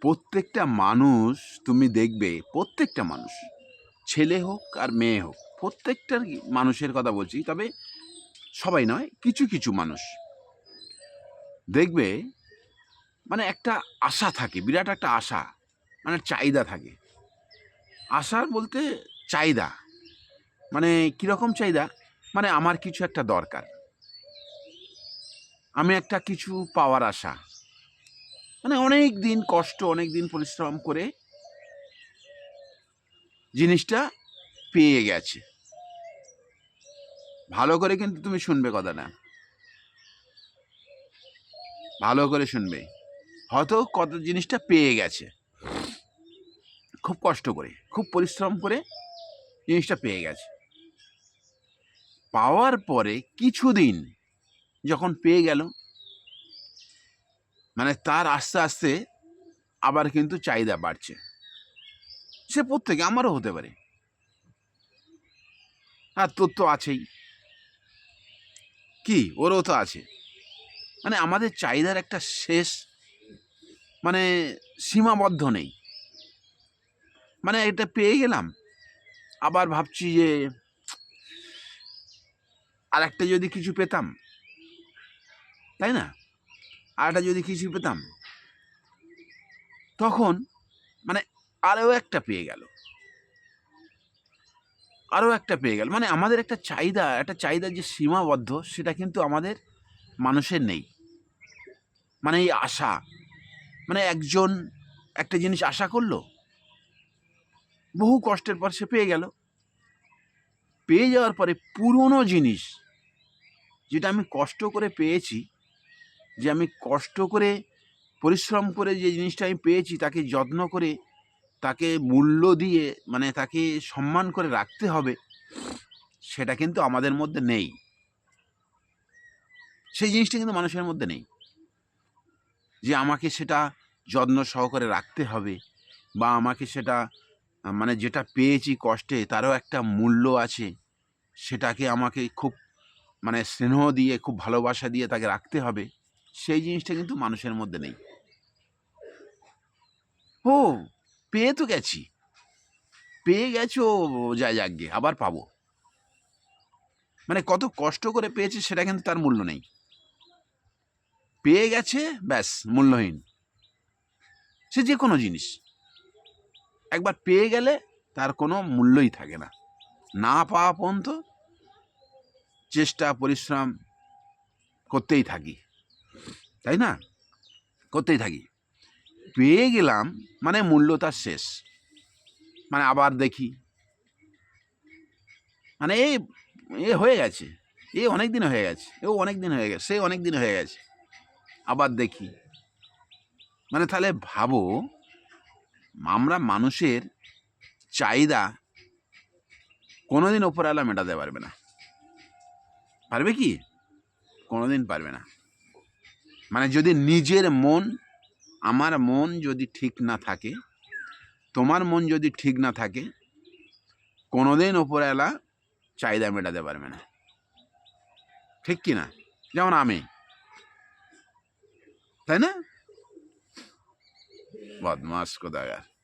প্রত্যেকটা মানুষ, তুমি দেখবে, প্রত্যেকটা মানুষ, ছেলে হোক আর মেয়ে হোক প্রত্যেকটার মানুষের কথা বলছি, তবে সবাই নয়, কিছু কিছু মানুষ। দেখবে মানে একটা আশা থাকে, বিরাট একটা আশা মানে চাহিদা থাকে। আশার বলতে চাহিদা মানে কীরকম চাহিদা? মানে আমার কিছু একটা দরকার। আমি একটা কিছু পাওয়ার আশা। মানে অনেক দিন কষ্ট, অনেক দিন পরিশ্রম করে জিনিসটা পেয়ে গেছে। ভালো করে কিন্তু তুমি শুনবে কথাটা ভালো করে শুনবে। হয়তো কত জিনিসটা পেয়ে গেছে। খুব কষ্ট করে, খুব পরিশ্রম করে জিনিসটা পেয়ে গেছে। পাওয়ার পরে কিছুদিন যখন পেয়ে গেল মানে তার আস্তে আস্তে আবার কিন্তু চাহিদা বাড়ছে। সে প্রত্যেকে আমারও হতে পারে। আর তোর তো আছেই। কি? ওরও তো আছে। মানে আমাদের চাহিদার একটা শেষ মানে সীমাবদ্ধ নেই। মানে এটা পেয়ে গেলাম। আবার ভাবছি যে আর একটা যদি কিছু পেতাম। তাই না? আর একটা যদি কিছু পেতাম, তখন মানে আরও একটা পেয়ে গেল। আরও একটা পেয়ে গেল। মানে আমাদের একটা চাহিদা, একটা চাহিদার যে সীমাবদ্ধ, সেটা কিন্তু আমাদের মানুষের নেই। মানে এই আশা মানে একজন একটা জিনিস আশা করল, বহু কষ্টের পর সে পেয়ে গেল। পেয়ে যাওয়ার পরে পুরনো জিনিস, যেটা আমি কষ্ট করে পেয়েছি যে আমি কষ্ট করে, পরিশ্রম করে যে জিনিসটা আমি পেয়েছি, তাকে যত্ন করে, তাকে মূল্য দিয়ে মানে তাকে সম্মান করে রাখতে হবে, সেটা কিন্তু আমাদের মধ্যে নেই। সেই জিনিসটা কিন্তু মানুষের মধ্যে নেই। যে আমাকে সেটা যত্ন সহকারে রাখতে হবে বা আমাকে সেটা মানে যেটা পেয়েছি কষ্টে, তারও একটা মূল্য আছে, সেটাকে আমাকে খুব মানে স্নেহ দিয়ে, খুব ভালোবাসা দিয়ে তাকে রাখতে হবে। সেই জিনিসটা কিন্তু মানুষের মধ্যে নেই। ও, পেয়ে তো গেছি। পেয়ে গেছো যা যাকগে আবার পাবো। মানে কত কষ্ট করে পেয়েছে সেটা কিন্তু তার মূল্য নেই। পেয়ে গেছে, ব্যাস, মূল্যহীন। সে যে কোনো জিনিস। একবার পেয়ে গেলে তার কোনো মূল্যই থাকে না। না পাওয়া পর্যন্ত চেষ্টা, পরিশ্রম করতেই থাকি। তাই না? করতেই থাকি। পেয়ে গেলাম মানে মূল্য তার শেষ। মানে আবার দেখি। মানে এই, এ হয়ে গেছে। এ অনেক দিন হয়ে গেছে। ও অনেক দিন হয়ে গেছে। সে অনেক দিন হয়ে গেছে। আবার দেখি। মানে তাহলে ভাবো, আমরা মানুষের চাহিদা কোনোদিন ওপরওয়ালা মেটাতে পারবে না। পারবে কি? কোনোদিন পারবে না। মানে যদি নিজের মন, আমার মন যদি ঠিক না থাকে, তোমার মন যদি ঠিক না থাকে, কোনোদিন ওপরওয়ালা চাহিদা মেটাতে পারবে না। ঠিক কি না? যেমন আমি। তাই না? বদমাস কোথাকার।